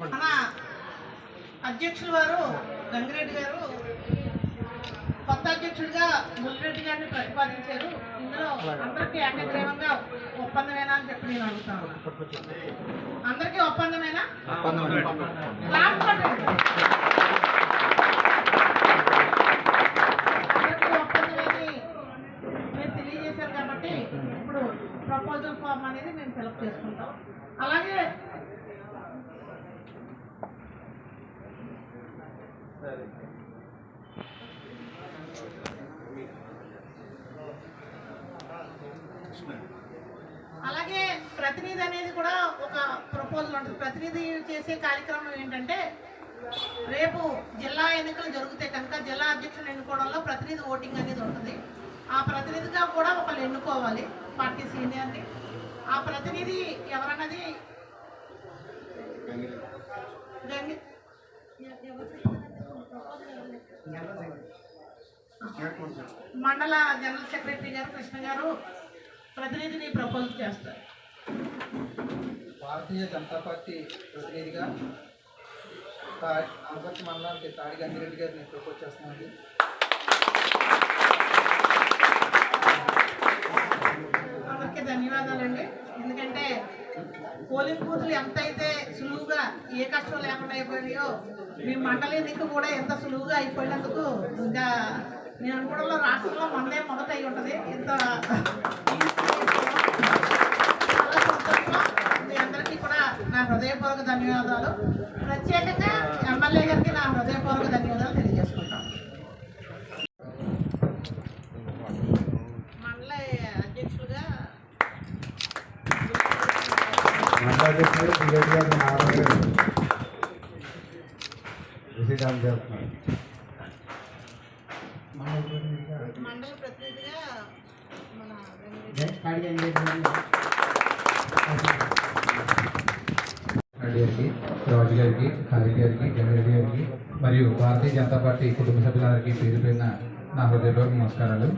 మన అధ్యక్షులు వారు గంగిరెడ్డి గారు కొత్త అధ్యక్షుడిగా ముల్లిరెడ్డి గారిని ప్రతిపాదించారు. ఇందులో అందరికీ ఏకగ్రీవంగా ఒప్పందమేనా అని చెప్పి నేను అడుగుతాను అందరికీ ఒప్పందమేనా? క్లాస్ కొట్టండి. అందరికీ ఒప్పందమేని మీరు తెలియజేశారు కాబట్టి ఇప్పుడు ప్రపోజల్ ఫామ్ అనేది మేము ఫిలప్ చేసుకుంటాం. అలాగే అలాగే ప్రతినిధి అనేది కూడా ఒక ప్రపోజల్ ఉంటుంది. ప్రతినిధి చేసే కార్యక్రమం ఏంటంటే రేపు జిల్లా ఎన్నికలు జరిగితే కనుక జిల్లా అధ్యక్షులు ఎన్నుకోవడంలో ప్రతినిధి ఓటింగ్ అనేది ఉంటుంది. ఆ ప్రతినిధిగా కూడా ఒకళ్ళు ఎన్నుకోవాలి పార్టీ సీనియర్ని. ఆ ప్రతినిధి ఎవరన్నది? గంగి- మండల జనరల్ సెక్రటరీ గారు కృష్ణ గారు ప్రతినిధిని ప్రపోజ్ చేస్తారు. భారతీయ జనతా పార్టీ ప్రతినిధిగా అనపర్తి మండలానికి తాడి గంగిరెడ్డి గారిని ప్రపోజ్ చేస్తున్నానండి అందరికీ ధన్యవాదాలండి. ఎందుకంటే పోలింగ్ బూతులు ఎంత అయితే సులువుగా ఏ కష్టం లేకుండా అయిపోయినాయో మీ మండలి దిక్కు కూడా ఎంత సులువుగా అయిపోయినందుకు ఇంకా నేను అనుకోవడంలో రాష్ట్రంలో మనదే మొదట అయి ఉంటుంది. ఇంత మీ అందరికీ కూడా నా హృదయపూర్వక ధన్యవాదాలు. ప్రత్యేకంగా ఎమ్మెల్యే గారికి నా హృదయపూర్వక ధన్యవాదాలు తెలియజేసుకుంటాం మండల అధ్యక్షులుగా మండల గారికి రాజు గారికి ఖాళీ గారికి జగరెడ్డి గారికి మరియు భారతీయ జనతా పార్టీ కుటుంబ సభ్యులందరికీ పేరు పేరున నా హృదయపూర్వక నమస్కారాలు.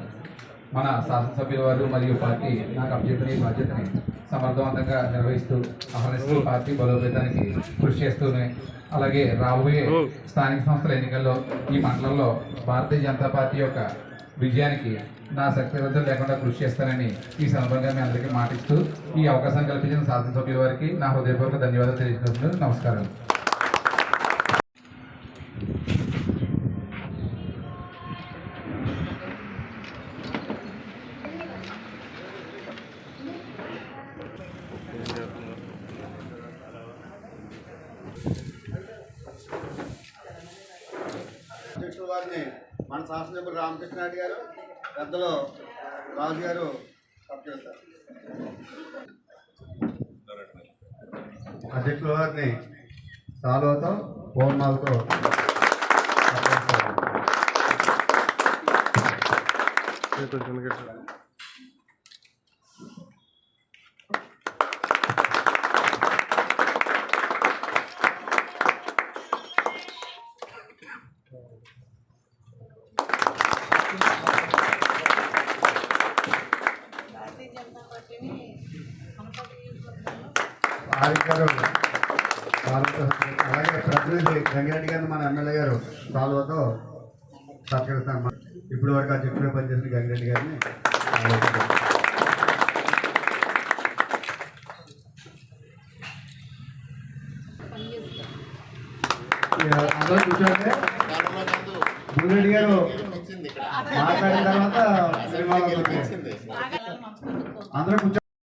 మన శాసనసభ్యుల వారు మరియు పార్టీ నాకు అప్పచెప్పిన ఈ బాధ్యతని సమర్థవంతంగా నిర్వహిస్తూ అహర్నిస్తూ పార్టీ బలోపేతానికి కృషి చేస్తూనే అలాగే రాబోయే స్థానిక సంస్థల ఎన్నికల్లో ఈ మండలంలో భారతీయ జనతా పార్టీ యొక్క విజయానికి నా శక్తివంతం లేకుండా కృషి చేస్తానని ఈ సందర్భంగా మీ అందరికీ మాటిస్తూ ఈ అవకాశం కల్పించిన శాసనసభ్యుల వారికి నా హృదయపూర్వక ధన్యవాదాలు తెలియజేస్తున్నాను నమస్కారం అధ్యక్షుల వారిని మన శాసనసభ్యులు రామకృష్ణ రెడ్డి గారు పెద్దలు రాజు గారు అధ్యక్షుల వారిని సాలువతో పూర్ణాలతో భారతీయ కార్యక్రమం గారు అలాగే ప్రతినిధి గంగిరెడ్డి గారిని మన ఎమ్మెల్యే గారు సాల్వతో సత్కరిస్తాం ఇప్పుడు వరకు అధ్యక్షుడిగా పనిచేసిన గంగిరెడ్డి గారిని అందరూ కూర్చోండి గారు మాట్లాడిన తర్వాత సినిమాలో అందరూ కూర్చో